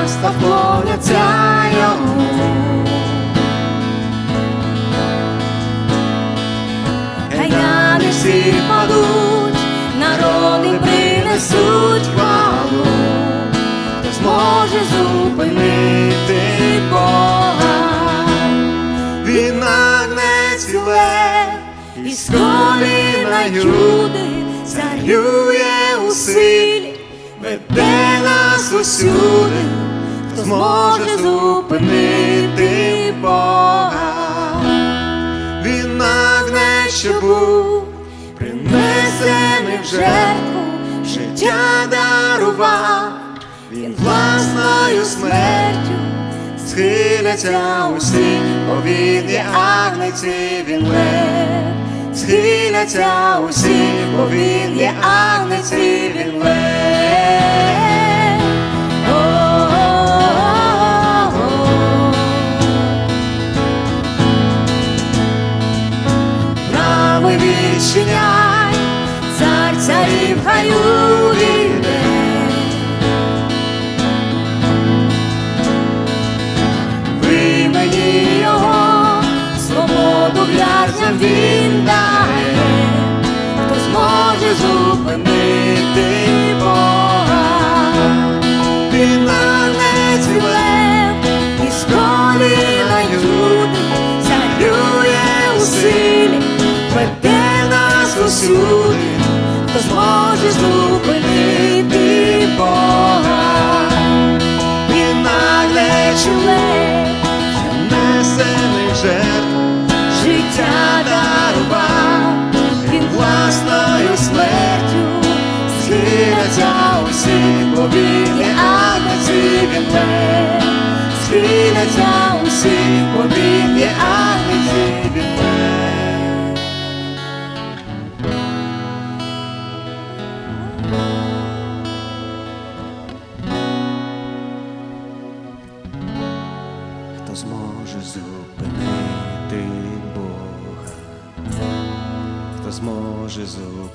царства вклоняться йому. Хай всі падуть, народи принесуть хвалу, хто зможе зупинити Бога. Він нагнеться лев, Із коліна Юди царює у силі, веде нас усюди, хто зможе зупинити Бога. він нагне, що був, Принесений в жертву життя дарував, він власною смертю схиляться усі, бо він є агнеці, він лев. Схиляться усі, бо він є агнеці, він лев. Відчиняй, цар царів хай увійде. Ви мені його свободу в'язням він усюди, хто зможе зупинити Бога. він жертв, життя дарував, він власною смертю схиляться усі, бо він є агнеці, він лев. Схиляться усі, бо він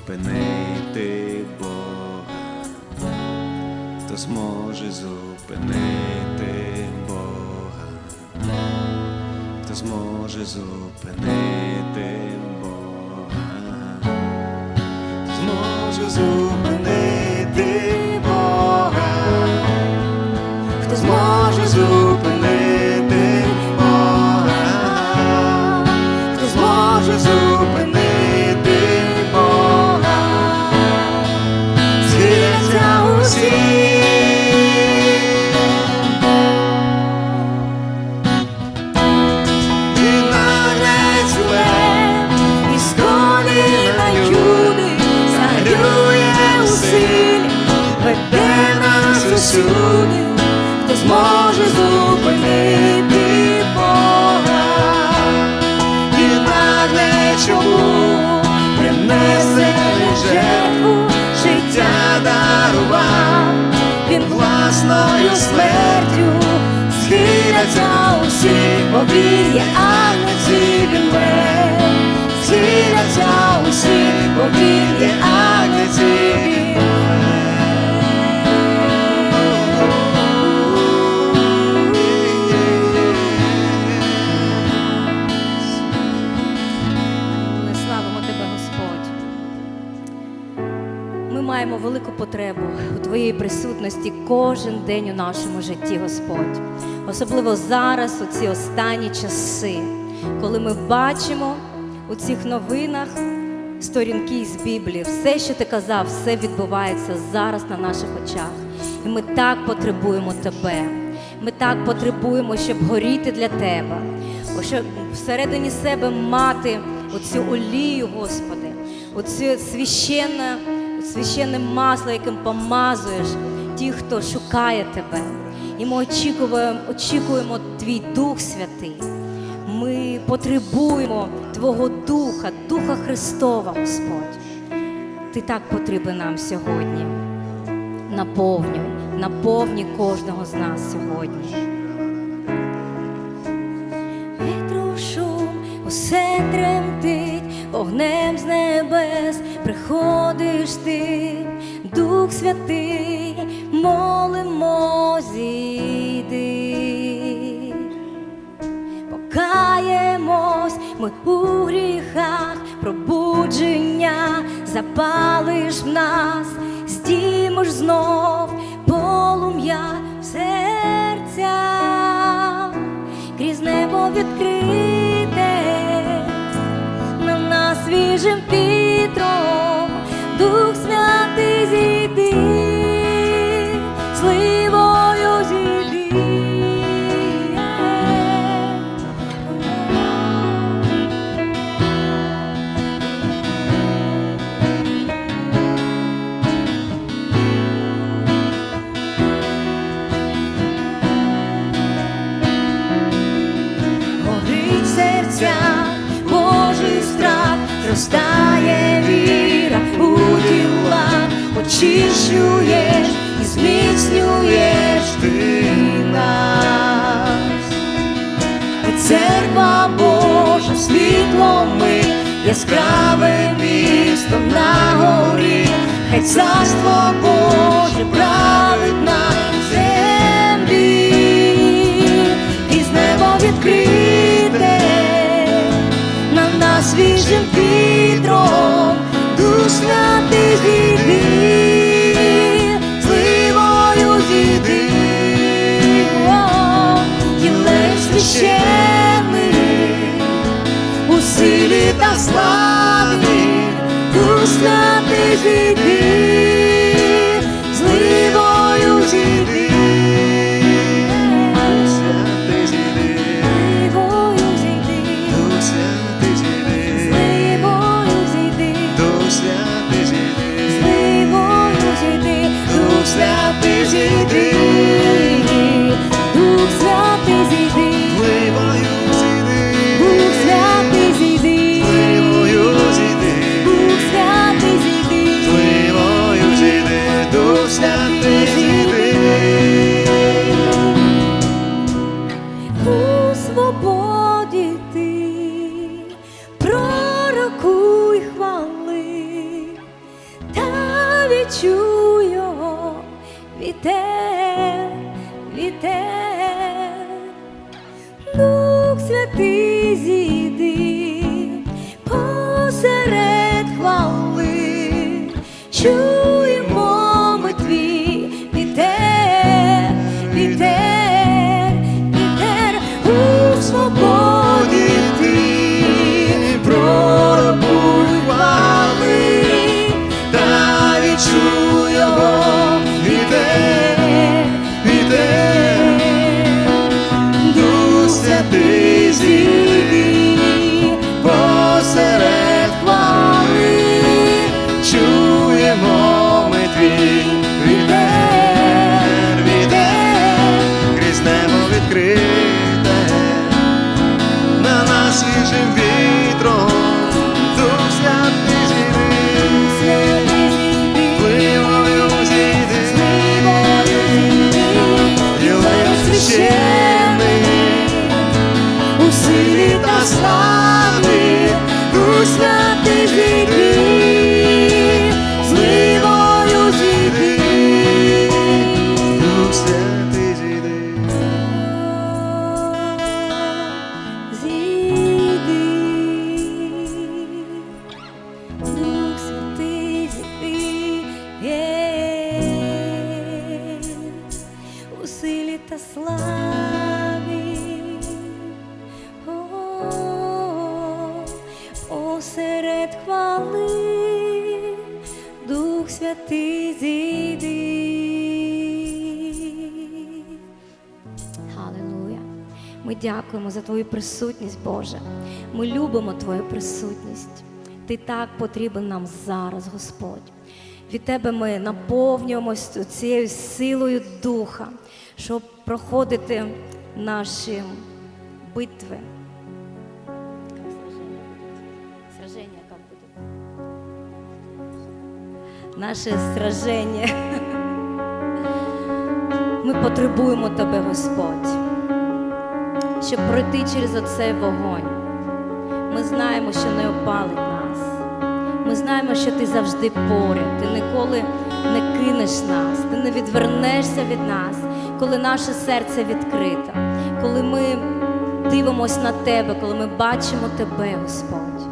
зупинити Бога? Хто зможе зупинити Бога? Хто зможе зупинити Бога? Хто зможе зупинити власною смертю схиляться усі, є агнеці, він лев. Схиляться усі, славимо Тебе, Господь. Ми маємо велику потребу у Твоїй присутності кожен день у нашому житті, Господь. Особливо зараз, у ці останні часи, коли ми бачимо у цих новинах сторінки з Біблії, все, що ти казав, все відбувається зараз на наших очах. І ми так потребуємо Тебе. Ми так потребуємо, щоб горіти для Тебе, щоб всередині себе мати оцю олію, Господи, оце священне, священне масло, яким помазуєш ті, хто шукає Тебе. І ми очікуємо, очікуємо Твій Дух Святий. Ми потребуємо Твого Духа, Духа Христова, Господь. Ти так потрібен нам сьогодні. Наповнюй, наповнюй кожного з нас сьогодні. Вітру шум, усе тремтить, вогнем з небес приходиш ти, Дух Святий, молимо зійди. Покаємось ми у гріхах, пробудження запалиш в нас, здіймеш знов полум'я в серця, крізь небо відкрите, на свіжим вітром, Дух Святий зійди, яскраве місто на горі, хай царство Боже править на землі, і з неба відкрите, на нас свіжим вітром, Дух святий зійди, зливою зійди, єлей та славі, Дух святий зійди, у силі та слави, у святий зійди, за Твою присутність, Боже. Ми любимо Твою присутність. Ти так потрібен нам зараз, Господь. Від Тебе ми наповнюємось цією силою Духа, щоб проходити наші битви. Сраження, як буде? Наше сраження. Ми потребуємо Тебе, Господь, щоб пройти через оцей вогонь. Ми знаємо, що не опалить нас. Ми знаємо, що ти завжди поряд. Ти ніколи не кинеш нас, ти не відвернешся від нас, коли наше серце відкрите, коли ми дивимося на тебе, коли ми бачимо тебе, Господь.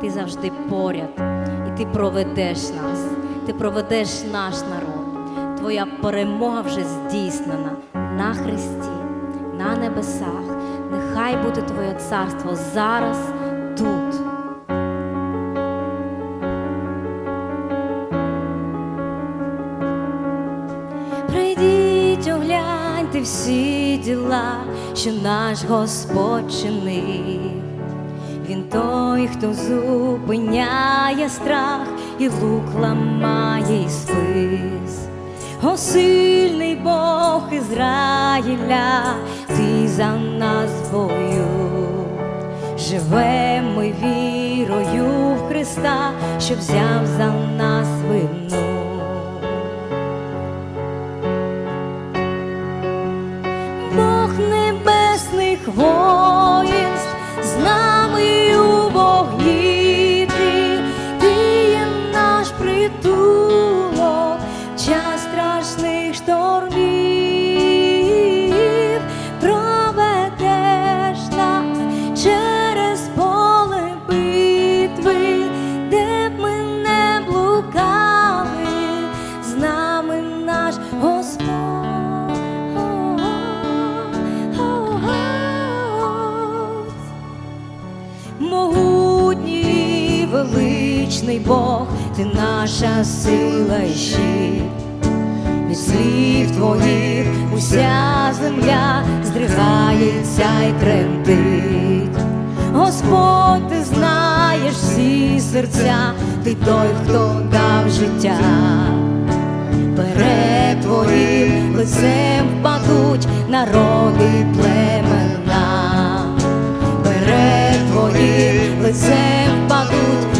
Ти завжди поряд, і ти проведеш нас, ти проведеш наш народ. Твоя перемога вже здійснена на Христі, на небесах. Нехай буде Твоє царство зараз, тут. Прийдіть, огляньте всі діла, що наш Господь чинив. Він той, хто зупиняє страх і лук ламає і спис. О, сильний Бог Ізраїля, ти за нас в бою. Живемо ми вірою в Христа, що взяв за нас вину. Величний Бог, ти наша сила і щит. Від слів твоїх уся земля здригається й тремтить. Господь, ти знаєш всі серця, ти той, хто дав життя. Перед твоїм лицем впадуть народи племена. Перед твоїм лицем впадуть народи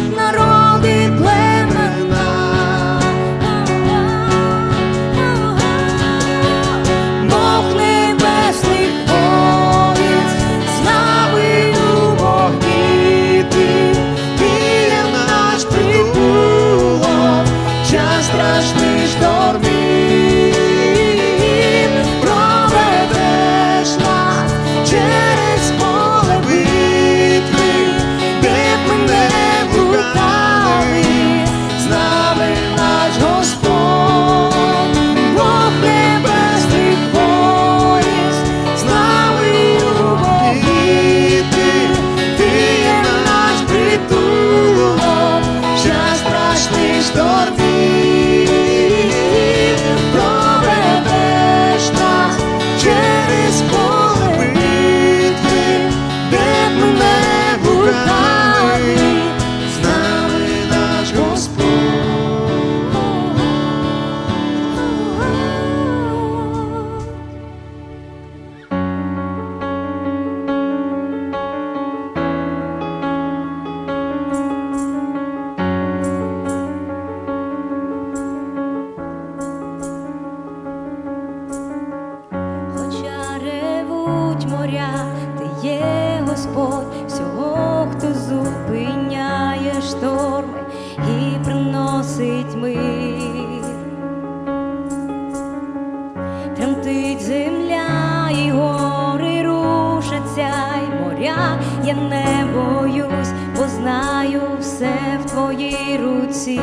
я не боюсь, бо знаю все в твоїй руці.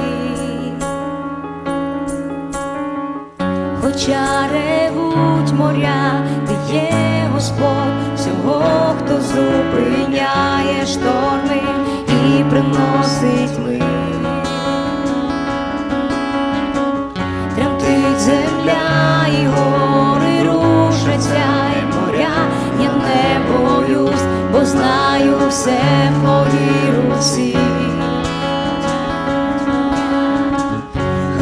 Хоча ревуть моря, ти є Господь всього, хто зупиняє шторми і приносить мир. Тремтить земля і гори рушаться, бо знаю все в твоїй руці.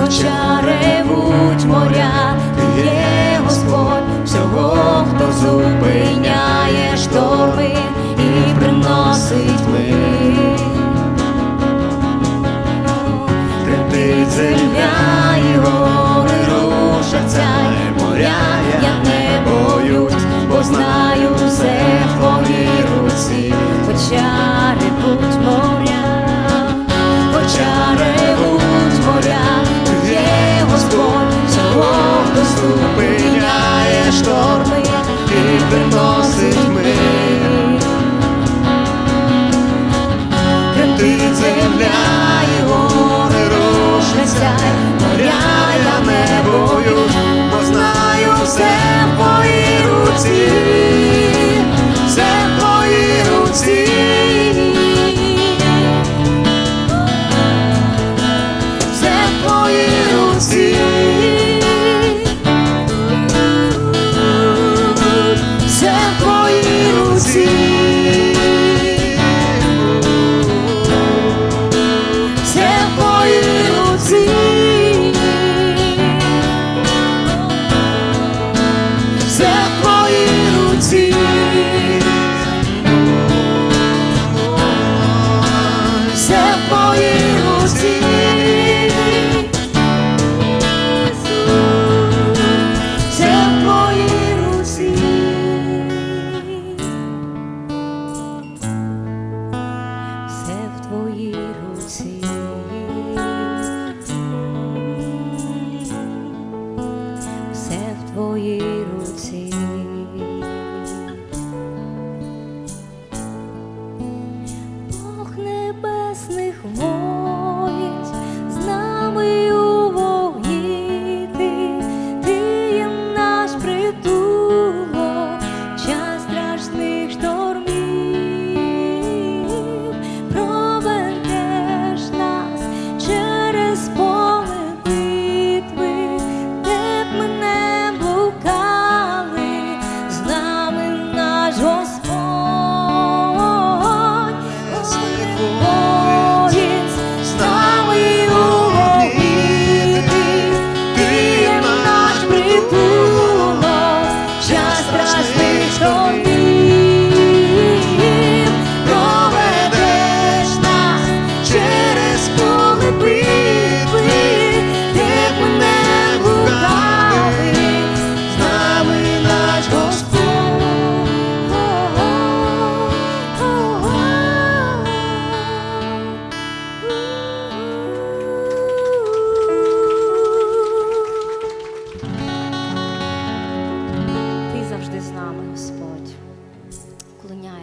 Хоча ревуть моря, ти є Господь всього, хто зупиняє шторми you.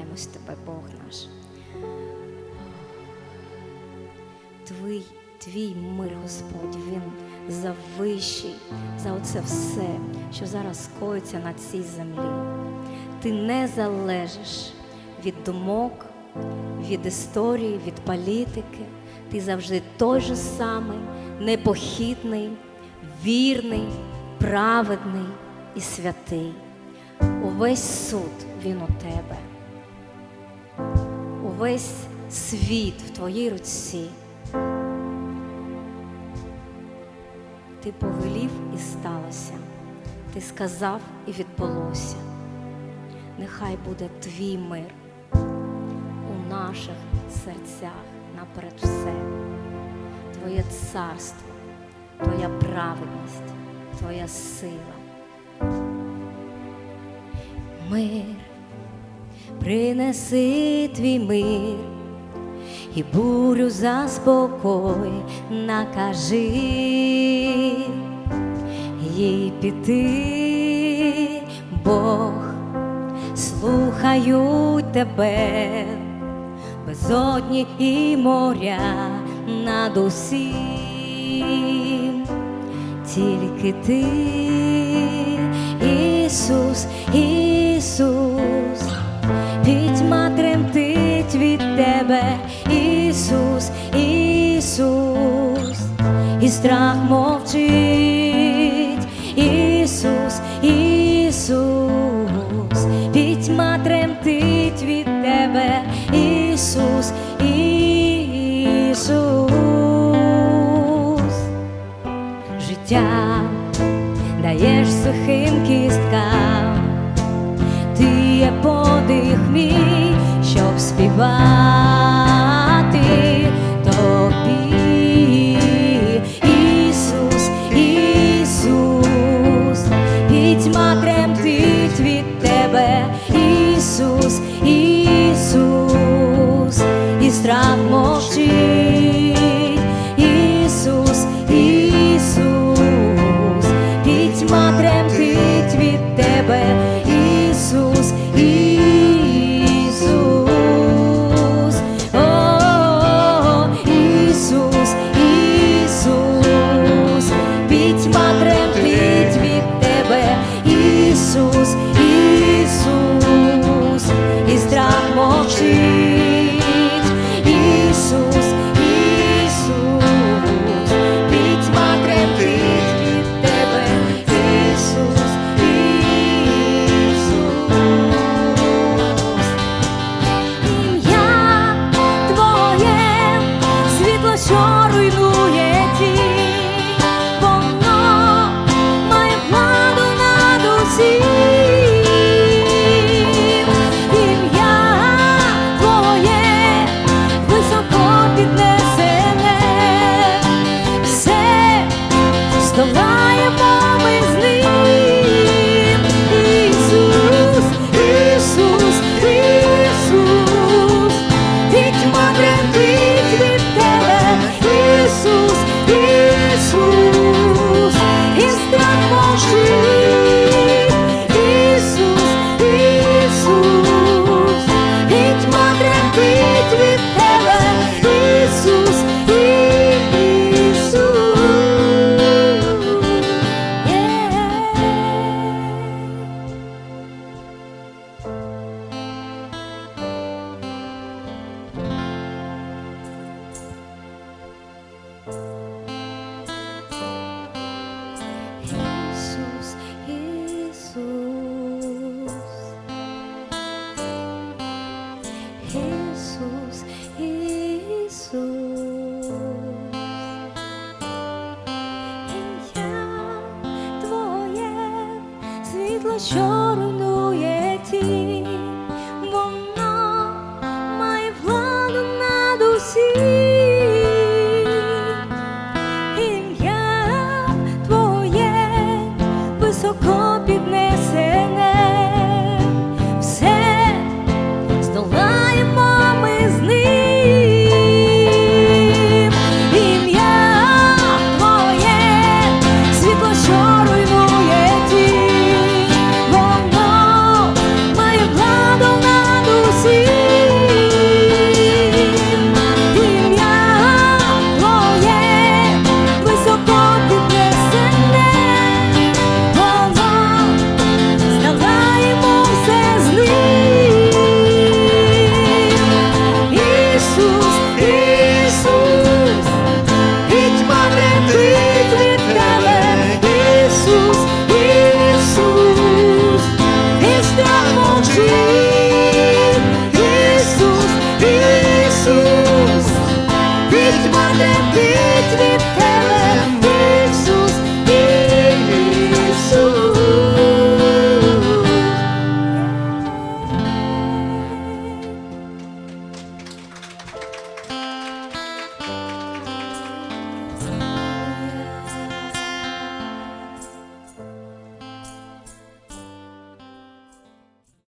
поклоняємось Тебе, Бог наш. Твій твій мир, Господь, Він завищий за оце все, що зараз коїться на цій землі. Ти не залежиш від думок, від історії, від політики. Ти завжди той же самий, непохитний, вірний, праведний і святий. Увесь суд він у тебе. Увесь світ в твоїй руці. Ти повелів і сталося, ти сказав і відбулося. Нехай буде твій мир у наших серцях наперед все, Твоє царство, Твоя праведність, Твоя сила. Мир, принеси твій мир і бурю заспокой, накажи їй піти, Бог, слухають тебе, безодні і моря над усім, тільки ти, Ісус, Ісус, тремтить від тебе, Ісус, Ісус, і страх мовчить, Ісус, Ісус, пітьма тремтить від тебе, Ісус, Ісус, життя даєш сухим кісткам, подих мій, співати тобі, Ісус, Ісус, пітьма тремтить від тебе, Ісус, Ісус, і страх мовчить,